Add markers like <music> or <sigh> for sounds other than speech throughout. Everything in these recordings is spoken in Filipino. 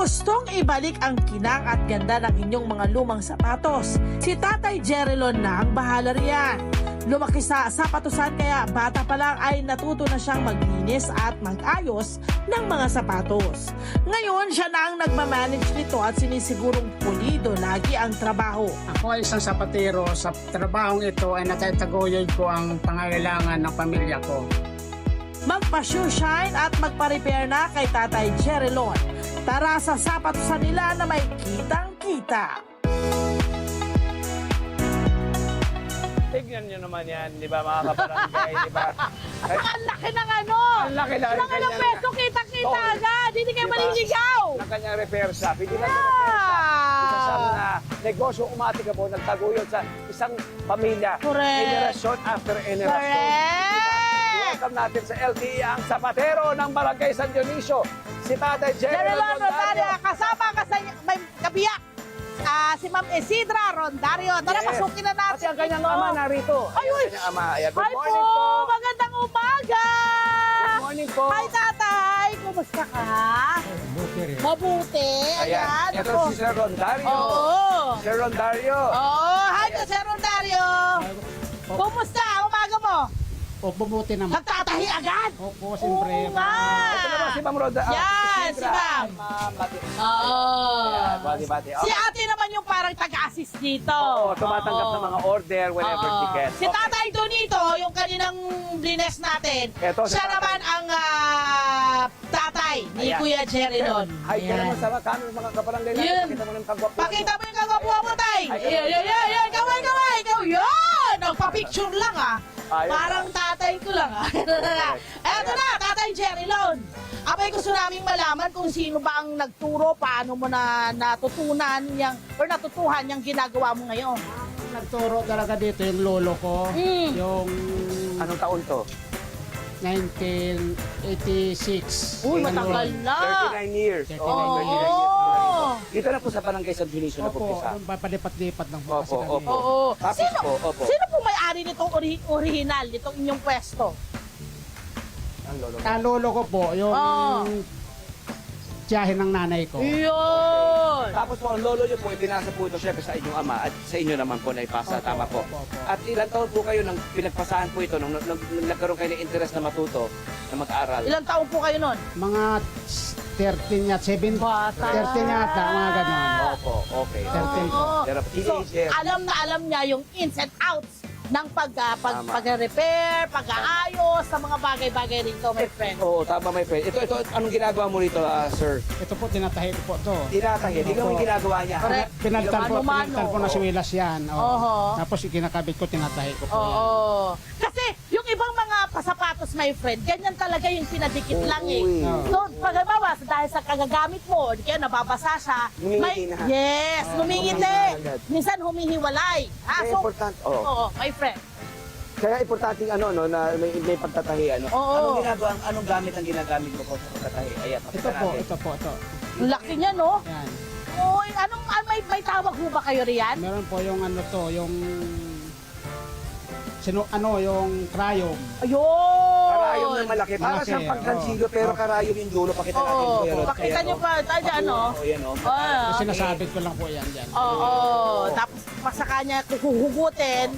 gustong ibalik ang kinang at ganda ng inyong mga lumang sapatos, si Tatay Jerilon na ang bahala riyan. Lumaki sa sapatusan kaya bata pa lang ay natuto na siyang maglinis at mag-ayos ng mga sapatos. Ngayon siya na ang nagmamanage nito at sinisigurong pulido lagi ang trabaho. Ako ay isang sapatero. Sa trabahong ito ay natataguyod ko ang pangailangan ng pamilya ko. Magpa-shoe shine at magpa-repair na kay Tatay Jerilon. Tara sa sapatusan nila na may kitang-kita. Tignan nyo naman yan, di ba mga kabarangay, di ba? Ay, <laughs> Ang laki ng ano! Ang laki rin Ang ilang kanyang- peso kita-kita Oo. agad! Hindi kayo Diba? maliligaw! ng kanyang shop. Hindi lang yung. Isang Yeah! na negosyo umatika po, nagtaguyod sa isang pamilya. Correct. Generation after generation. Correct! Welcome natin sa LTE ang sapatero ng Barangay San Dionisio, si Tatay Jerry Rondario. Kasama ka sa may kabiyak. Ah, si Ma'am Isidra Rondario. Tara, Yes. pasukin na natin. Pati ang kanyang ito. ama narito. Ay, uy. kanyang ama. Ayan, good Hi morning po! po. Magandang umaga! Good morning po. Hi, tatay! Kumusta ka? Mabuti. Ayan, Ayan. ito ako. si Sir Rondario. Oo. Sir Rondario. Oo. Hi, Sir Rondario. Kumusta umaga mo? O, bumuti naman. Nagtatahi agad? Opo, siyempre. Oo nga. Ito naman si Ma'am Roda. ah, Yan, si. Ma'am. Ma'am, bati. Oo. Ayan, bati, bati. Si Okay. ate naman yung parang taga-assist dito. Oo, tumatanggap ng mga order whenever she can. Si Tatay Donito, yung kaninang blines natin, Eto, si siya tatay. naman ang ah, tatay ni Ayan. Kuya Jerry Lon. Hi, kaya naman sa camera mga natin. Yun. Pakita mo ng kagwapo. Pakita mo yung kagwapuan mo, tay. Ay, Yan, yan, yan, yan. Kaway, kaway, ikaw. Yan! Nagpa-picture lang, ah. Ayun. Parang tatay ko lang, ah. Eto na, tatay Jerry Lon. Abay, gusto naming malaman kung sino ba ang nagturo, paano mo na natutunan yung, or natutuhan yung ginagawa mo ngayon. Nagturo talaga dito yung lolo ko. Mm. Yung Anong taon to? 1986. Uy, Ano matagal na. 39 years. 39 Oo, 39 years. Dito na po sa barangay San Dionisio na po Opo, pisa. yung papalipat-lipat lang po kasi Opo, kami. opo. Oo. Tapos Sino, po, opo. sino po may-ari nitong ori- original, nitong inyong pwesto? Ang lolo. Ang lolo ko po, yung Oo. tiyahin ng nanay ko. Yun! Tapos po, ang lolo niyo po, ipinasa po ito syempre sa inyong ama at sa inyo naman po na ipasa. Opo, Tama po. opo, opo. At ilang taon po kayo nang pinagpasahan po ito, nung, nung, nung nagkaroon kayo ng interest na matuto, na mag-aral? Ilang taon po kayo nun? Mga 13 yata, 7, Bata. 13 yata, mga ganon. Opo, okay. 13 po. Oo. Pero So, teenager. alam na alam niya yung ins and outs ng pag, ah, pag, Tama. pag-repair, pag-aayos, sa mga bagay-bagay rito, my friend. Oo, tama my friend. Ito, ito, anong ginagawa mo rito, ah, sir? Ito po, tinatahi ko po to. Tinatahi. Hindi mo yung ginagawa niya. Correct. Pinalitan po, Mano-mano. pinalitan po na Oo. siwilas yan. oo. Oho. Tapos ikinakabit ko, tinatahi ko po yan. Oo. Kasi yung pasapatos, my friend, ganyan talaga yung pinadikit lang eh. Uy. So, pag halimbawa, dahil sa kagagamit mo, di kaya nababasa siya, Ngumingiti na. yes, ngumingiti. agad. Minsan humihiwalay. Ha? Kaya So, important. Oo. oo, my friend. Kaya importante ano no na may, may pagtatahi ano. Oo. Anong ginagawa anong gamit ang ginagamit mo po sa pagtatahi? Ayan, Ito pakita po, natin. ito po, ito. Ang Laki niya, no? Yan. Uy, anong, ah, may, may tawag ho ba kayo riyan? Meron po yung ano to, yung sino ano yung cryom. Ayun! Karayom na malaki. Para Malaki, siyang pagkansilo pero karayom yung dulo. Pakita natin Oo, Kuya Rod. pakita Ayan, niyo oh. pa, tayo dyan, no? Oo, yan oh. Ah, Kasi nasabit ko lang po yan dyan. Oo, tapos pa sa kanya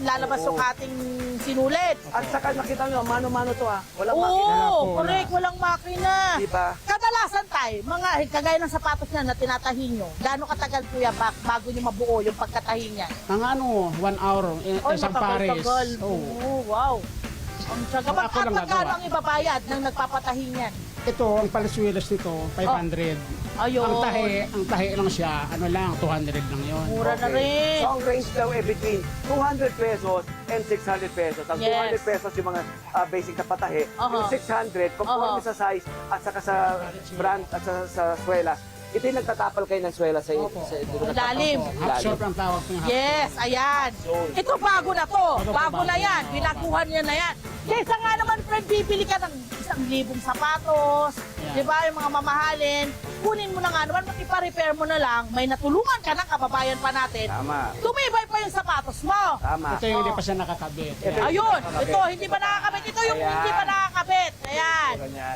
lalabas yung ating sinulit. At saka nakita nyo, mano-mano to ah. Walang makina. Wala Oo, po, correct, walang makina. Di ba? Kadalasan tayo, mga kagaya ng sapatos na na tinatahi nyo, gaano katagal kuya ba, bago nyo mabuo yung pagkatahi niya? Ang ano, one hour, i- Oy, isang pares. matagal-tagal. Oh. Oo, wow. Ang tsaga. Ako- lang magkano gagawa. ang ibabayad ng nagpapatahi niyan? Ito, ang palaswilas nito, 500. Ayun. Ang tahi, ang tahi lang siya, ano lang, 200 lang yon. Mura na rin. So ang range daw eh between 200 pesos and 600 pesos. Ang Yes. 200 pesos yung mga ah, basic na patahe. Aha. Yung 600, conforme Aha. sa size at saka sa brand at sa, sa swelas. Ito yung nagtatapal kayo ng swela sa, Opo. sa, Ang lalim. Half short ang tawag ko yung half Yes, ayan. Yun. Ito bago na to. Bago, Bago na yan. Binakuhan niya na yan. Kaysa nga naman, friend, bibili ka ng isang libong sapatos, Yeah. di ba, yung mga mamahalin, kunin mo na nga naman, makipa-repair mo na lang, may natulungan ka ng kababayan pa natin, Tama. tumibay pa yung sapatos mo. Tama. Ito yung hindi pa siya nakakabit. Ito. Ayun, nakakabit. ito, hindi pa nakakabit. Ito yung Ayan. hindi pa nakakabit. Ayan.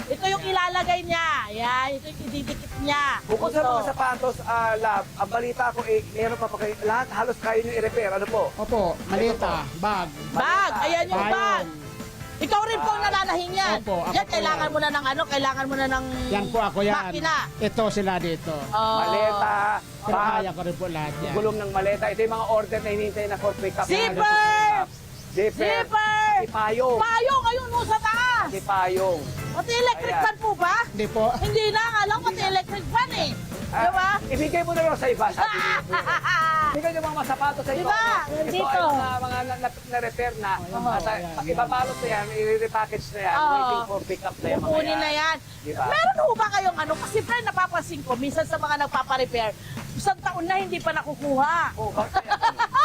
Ito yung ilalagay niya. Ayan, ito yung ididikit niya. Bukod sa Ito. mga sapatos, ah, lab, ang balita ko, eh, meron pa pa kayo, lahat halos kayo nyo i-repair. Ano po? Opo, malita, bag. Bag, ayan yung bag. Ikaw rin po ang nananahin yan. Opo, ako yan, po kailangan yan. mo na ng ano, kailangan mo na ng Yan po ako yan. makina. Ito sila dito. Oh. Maleta, Pero bag, kaya ko rin po lahat yan. gulong ng maleta. Ito yung mga order na hinihintay na for pick up. Zipper! Zipper! Zipper! Si Payong! Payong, ayun mo sa taas. Si Payong! Pati electric Ayan. fan po ba? Hindi po. Hindi na, alam pati electric fan eh. Ah, Di ba? Ibigay mo na lang sa iba. Sabi niyo. <laughs> Ibigay yung mga sapatos sa iba. Diba? Ito Nandito. ay mga, mga na, na, na-repair na. Oo, At ayan, uh, yan. ibabalot na yan, i-repackage na yan, Oo. waiting for pick up na yan. mga Kukunin na yan. Diba? Meron ho ba kayong ano? Kasi friend, napapansin ko, minsan sa mga nagpaparepair, isang taon na hindi pa nakukuha. Oh, bakit?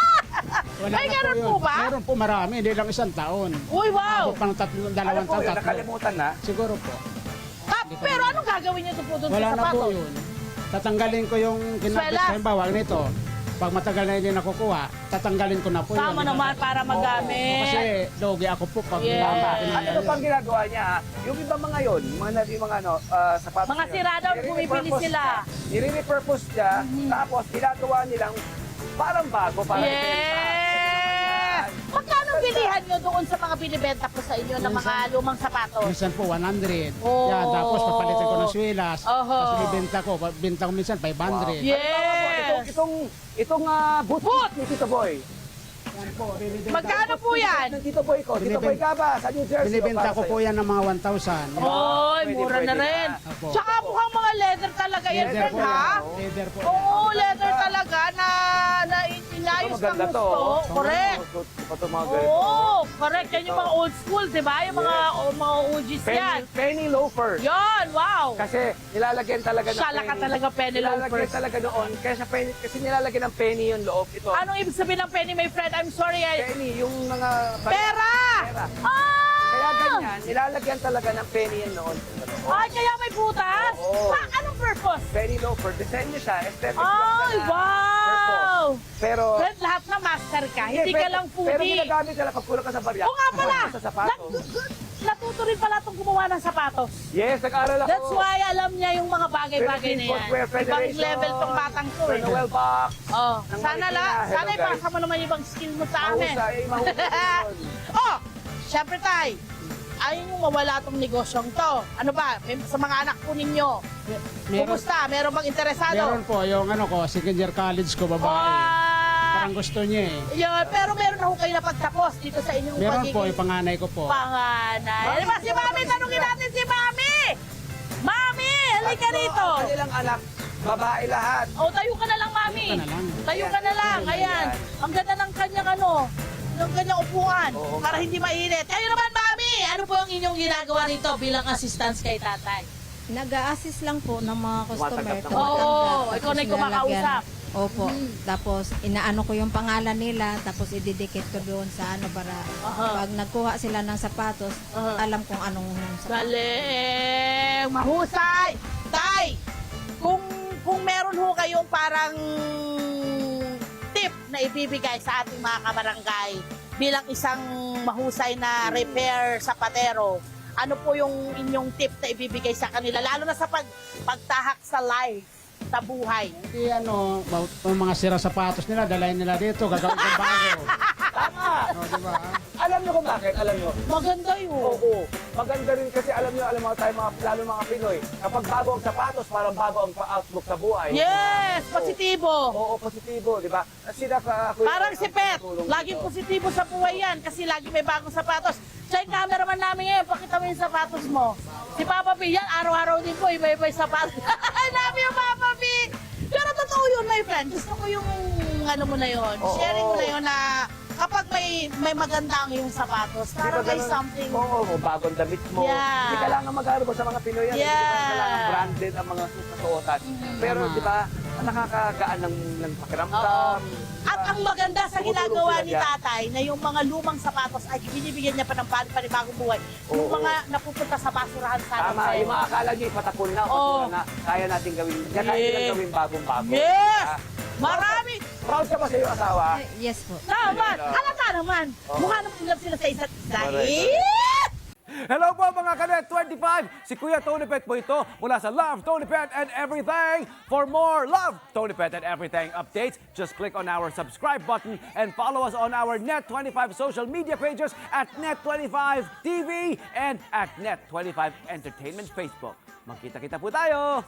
<laughs> Wala Ay, na ganun yun. po ba? Meron po marami, hindi lang isang taon. Uy, wow! Ako pang tatlong, Alam dalawang po taon, yun, tatlo. nakalimutan na. Siguro po. Ah, pero anong gagawin niyo po doon Wala sa na po sapatos? yun. Tatanggalin ko yung Swela. sa halimbawa nito. Pag matagal na hindi nakukuha, tatanggalin ko na po Tama yun. naman para Kasi magamit. dogi ako po pag Yes. nilalakin At ano pang ginagawa niya, ha? yung iba mga yon, mga na yung mga ano, ah, sapatos. Mga yun, sira daw, nire-repurpose bumibili sila. niya. Nire-repurpose niya, Mhm. tapos ginagawa nilang parang bago, parang Yes! Magkano bilihan nyo doon sa mga binibenta po sa inyo ng mga lumang sapatos? Minsan po 100. Oh. Yan, tapos papalitan ko ng swilas. Oho. Tapos ibenta ko, benta ko minsan 500. Yes! Itong, itong, itong uh, boot, Boot! ni Tito Boy. Yan po, binibenta, Magkano po yan? Ng Tito Boy ko. Tito Boy ka ba? Sa New Jersey. binibenta ko po yan ng mga 1,000. Oy, mura pwede na rin. Tsaka mukhang mga leather talaga yan, friend, ha? Leather po. Oo, leather talaga maganda to. gusto. oh. Correct. Ito, ito, mga ganito. Oo, correct. Yan yung mga old school, di ba? Yung mga, o, mga OGs yan. Penny, penny loafers. Yan, wow. Kasi nilalagyan talaga ng Shala ka talaga, penny Nilalagyan loafers. talaga noon. Penny, kasi nilalagyan ng penny yung loob. Ito, Anong ibig sabihin ng penny, my friend? I'm sorry, I... penny, yung mga... Pera! Pera. Ah! Kaya ganyan, nilalagyan talaga ng penny yan noon. Ay, kaya may butas? Oo. Pa, anong purpose? Penny loafer, design niya siya, aesthetic Ay, lang siya. Wow! Pero, Friend, lahat na master ka. Hindi ka pero- lang Pero foodie. ginagamit ka lang pag kulang ka sa barya. Oo nga pala. Sa sapatos. Nat- natuto rin pala itong gumawa ng sapatos. Yes, nag-aral ako. That's why alam niya yung mga bagay-bagay na yan. Ibang level tong batang to eh. Noel Box. Oh, sana la, sana ipasa mo naman yung ibang skill mo sa amin. Mahusay, <laughs> mahusay oh, syempre tay, ayaw yung mawala tong negosyong to. Ano ba, may, sa mga anak po ninyo, Meron, kumusta? Meron bang interesado? meron po, yung ano ko, second year college ko, babae. Ah, Parang gusto niya eh. yun, pero meron na ho kayo napagtapos dito sa inyong Meron pagiging po, yung panganay ko po. panganay. Ano ba si Mami? Tanungin natin si Mami! Mami, halika rito! Ang kanilang anak, babae lahat. O, tayo ka na lang, Mami. Tayo ka na lang. Tayo ka na lang. Ayan. Ang ganda ng kanyang ano, ng kanyang upuan Oo, para hindi mainit. Kayo naman, Mami! Ano po ang inyong ginagawa rito bilang assistance kay tatay? Nag-a-assist lang po ng mga customer. Tumatanggap ng- Oo, ikaw na yung kumakausap. Opo. Tapos inaano ko yung pangalan nila, tapos ididikit ko doon sa ano para Aha. pag nagkuha sila ng sapatos, Aha. alam kung anong sapatos. Galing! Mahusay! Tay! Kung, kung meron ho kayong parang tip na ibibigay sa ating mga kabarangay bilang isang mahusay na repair sapatero, ano po yung inyong tip na ibibigay sa kanila? Lalo na sa pag, pagtahak sa life, sa buhay. Hindi ano, yung mga sira sapatos nila, dalayan nila dito, gagawin ko bago. <laughs> Tama! O, di ba? Alam niyo kung bakit? Alam niyo? Maganda yun. Oo. Maganda rin kasi alam niyo, alam mo tayo mga, lalo mga Pinoy, kapag bago ang sapatos, parang bago ang outlook sa buhay. Yes! Positibo! Oo, positibo, di ba? Sila ka, kuya, Parang si Pet, laging dito. positibo sa buhay yan kasi lagi may bagong sapatos. Siya yung cameraman namin ngayon, pakita mo yung sapatos mo. Si Papa P, yan, araw-araw din po, iba-iba yung sapatos. Ay, namin yung Papa P! Pero totoo yun, my friend. Gusto ko yung, ano mo na yun, Oo. sharing mo na yun na kapag may may maganda ang iyong sapatos, Di ba parang may ganun? something. Oo, oh, bagong damit mo. Yeah. Hindi kailangan magano sa mga Pinoy yan. Hindi Yeah. kailangan branded ang mga susuotan. Mhm. Pero Tama. di ba, nakakagaan ng, ng pakiramdam. At ang maganda sa Tumutulong ginagawa sila ni dyan. tatay na yung mga lumang sapatos ay binibigyan niya pa ng pan- panibagong buhay. Yung Oo. mga napupunta sa basurahan sana. Tama, yung mga akala nyo ipatapon na, Oo. patulong na, kaya natin gawin. Kaya Yeah. nilang gawin bagong-bago. Yes! Ah, Marami! Proud ka ba sa iyong asawa? Eh, Yes po. Oo. Halata naman! Mukha naman in love sila sa isa't isa. Eh! Hello po mga kanet 25! Si Kuya Tony Pet po ito mula sa Love, Tony Pet and Everything. For more Love, Tony Pet and Everything updates, just click on our subscribe button and follow us on our Net25 social media pages at Net25 TV and at Net25 Entertainment Facebook. Magkita-kita po tayo!